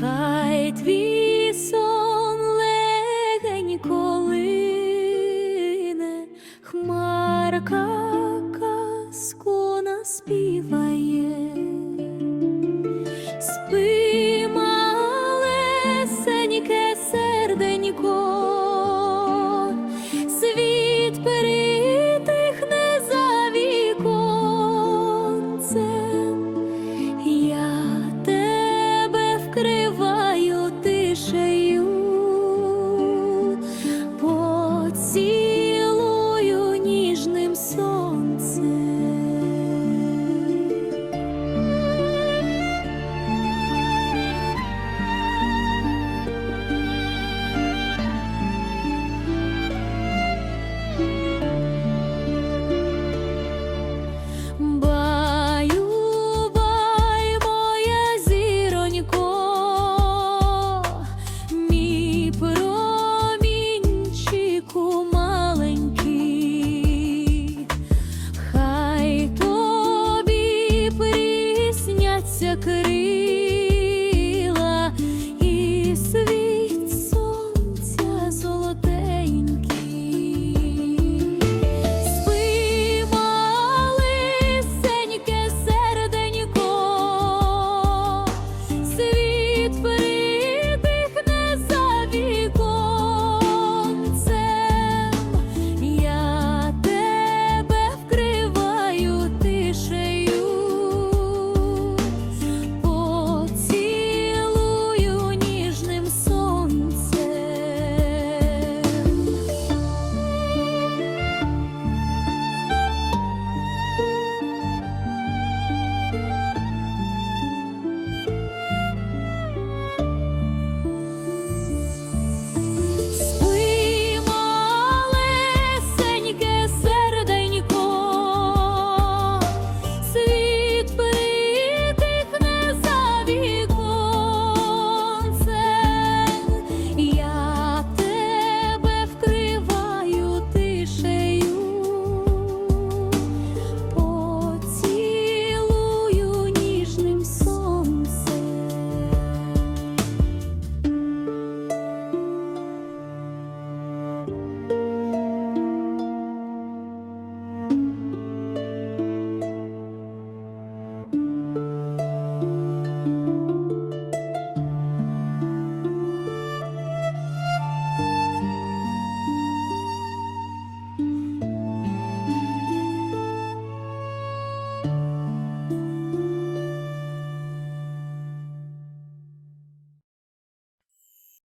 хай твій сон легенько лине, хмарка казку наспіває. Спи